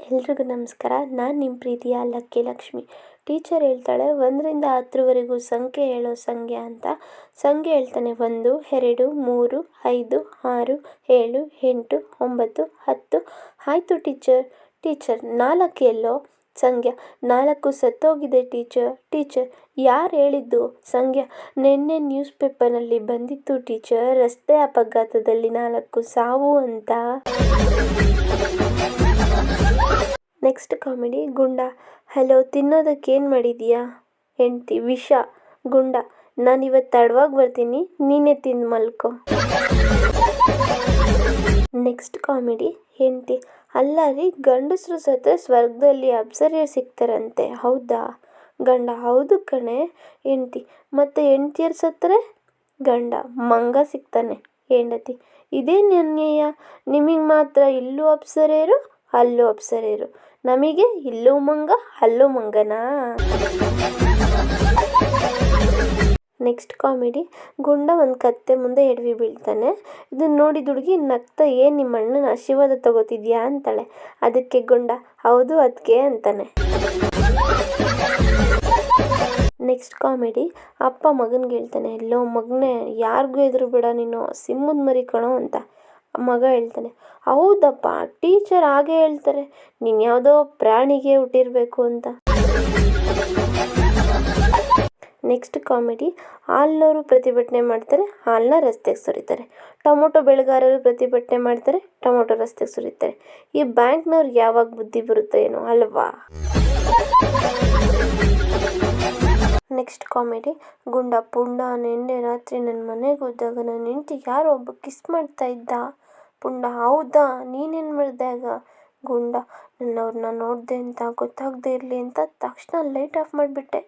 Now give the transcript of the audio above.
ಎಲ್ರಿಗೂ ನಮಸ್ಕಾರ. ನಾನು ನಿಮ್ಮ ಪ್ರೀತಿಯ ಲಕ್ಕಿ ಲಕ್ಷ್ಮಿ. ಟೀಚರ್ ಹೇಳ್ತಾಳೆ, ಒಂದರಿಂದ ಹತ್ತರವರೆಗೂ ಸಂಖ್ಯೆ ಹೇಳೋ ಸಂಖ್ಯೆ ಅಂತ. ಸಂಖ್ಯೆ ಹೇಳ್ತಾನೆ, ಒಂದು, ಎರಡು, ಮೂರು, ಐದು, ಆರು, ಏಳು, ಎಂಟು, ಒಂಬತ್ತು, ಹತ್ತು. ಆಯಿತು ಟೀಚರ್. ಟೀಚರ್, ನಾಲ್ಕು ಎಲ್ಲೋ ಸಂಖ್ಯೆ. ನಾಲ್ಕು ಸತ್ತೋಗಿದೆ ಟೀಚರ್. ಟೀಚರ್, ಯಾರು ಹೇಳಿದ್ದು ಸಂಖ್ಯೆ? ನಿನ್ನೆ ನ್ಯೂಸ್ ಪೇಪರ್ನಲ್ಲಿ ಬಂದಿತ್ತು ಟೀಚರ್, ರಸ್ತೆ ಅಪಘಾತದಲ್ಲಿ ನಾಲ್ಕು ಸಾವು ಅಂತ. ನೆಕ್ಸ್ಟ್ ಕಾಮಿಡಿ, ಗುಂಡ. ಹಲೋ, ತಿನ್ನೋದಕ್ಕೆ ಏನು ಮಾಡಿದೀಯಾ? ಹೆಂಡ್ತಿ, ವಿಷ, ಗುಂಡ. ನಾನು ಇವತ್ತು ತಡವಾಗಿ ಬರ್ತೀನಿ, ನೀನೇ ತಿಂದು ಮಲ್ಕೋ. ನೆಕ್ಸ್ಟ್ ಕಾಮಿಡಿ, ಹೆಂಡ್ತಿ. ಅಲ್ಲ ರೀ, ಗಂಡಸರು ಸತ್ತರೆ ಸ್ವರ್ಗದಲ್ಲಿ ಅಪ್ಸರಿಯರು ಸಿಗ್ತಾರಂತೆ, ಹೌದಾ? ಗಂಡ, ಹೌದು ಕಣೆ. ಹೆಂಡ್ತಿ, ಮತ್ತು ಹೆಂಡ್ತಿಯರು ಸತ್ತರೆ ಗಂಡ, ಮಂಗ ಸಿಗ್ತಾನೆ, ಹೆಂಡತಿ. ಇದೇನು ಅನ್ಯಾಯ? ನಿಮಗೆ ಮಾತ್ರ ಇಲ್ಲೂ ಅಪ್ಸರೆಯರು ಅಲ್ಲೂ ಅಪ್ಸರೆಯರು ನಮಗೆ ಇಲ್ಲೂ ಮಂಗ, ಹಲ್ಲು ಮಂಗನಾ? Next comedy. ಗುಂಡ ಒಂದು ಕತ್ತೆ ಮುಂದೆ ಎಡವಿ ಬೀಳ್ತಾನೆ. ಇದನ್ನ ನೋಡಿ ಹುಡುಗಿ ನಗ್ತಾ, ಏನು ನಿಮ್ಮ ಅಣ್ಣನ ಆಶೀರ್ವಾದ ತಗೋತಿದ್ಯಾ? ಅಂತಾಳೆ. ಅದಕ್ಕೆ ಗುಂಡ, ಹೌದು ಅದಕ್ಕೆ ಅಂತಾನೆ. Next comedy. ಅಪ್ಪ ಮಗನಿಗೆ ಹೇಳ್ತಾನೆ ಎಲ್ಲೋ ಮಗನೇ, ಯಾರಿಗೂ ಎದುರು ಬಿಡ ನೀನು, ಸಿಂಹದ ಮರಿ ಕಣೋ, ಅಂತ. ಮಗ ಹೇಳ್ತಾನೆ, ಹೌದಪ್ಪ ಟೀಚರ್ ಹಾಗೆ ಹೇಳ್ತಾರೆ, ನೀನು ಯಾವುದೋ ಪ್ರಾಣಿಗೆ ಹುಟ್ಟಿರಬೇಕು ಅಂತ. ನೆಕ್ಸ್ಟ್ ಕಾಮಿಡಿ ಹಾಲ್ನವರು ಪ್ರತಿಭಟನೆ ಮಾಡ್ತಾರೆ ಹಾಲನ್ನ ರಸ್ತೆಗೆ ಸುರಿತಾರೆ. ಟೊಮೊಟೊ ಬೆಳೆಗಾರರು ಪ್ರತಿಭಟನೆ ಮಾಡ್ತಾರೆ, ಟೊಮೊಟೊ ರಸ್ತೆಗೆ ಸುರಿತಾರೆ. ಈ ಬ್ಯಾಂಕ್ನವ್ರಿಗೆ ಯಾವಾಗ ಬುದ್ಧಿ ಬರುತ್ತೋ ಏನೋ, ಅಲ್ವಾ? Next comedy. ಗುಂಡ ಪುಂಡ ನಿನ್ನೆ ರಾತ್ರಿ ನನ್ನ ಮನೆಗೆ ಹೋದಾಗ ನನ್ನ ಹೆಂಡ್ತಿ ಯಾರೋ ಒಬ್ಬ ಕಿಸ್ ಮಾಡ್ತಾ ಇದ್ದ. ಪುಂಡ, ಹೌದಾ? ನೀನೇನು ಮಾಡಿದೆ ಆಗ? ಗುಂಡ ನನ್ನ ಅವ್ರನ್ನ ನೋಡಿದೆ ಅಂತ, ಗೊತ್ತಾಗದೇ ಇರಲಿ ಅಂತ ತಕ್ಷಣ ಲೈಟ್ ಆಫ್ ಮಾಡಿಬಿಟ್ಟೆ.